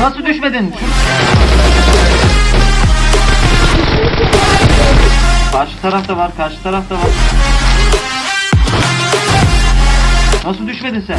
Nasıl düşmedin? Karşı tarafta var, karşı tarafta var. Nasıl düşmedin sen?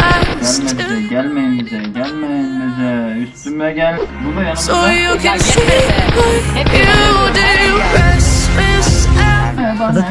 Eyes Gelme to bize, gelmeyin bize, gelmeyin bize. Üstüme gel. Burada so yanımızda. you can see what you do. Restless and Bana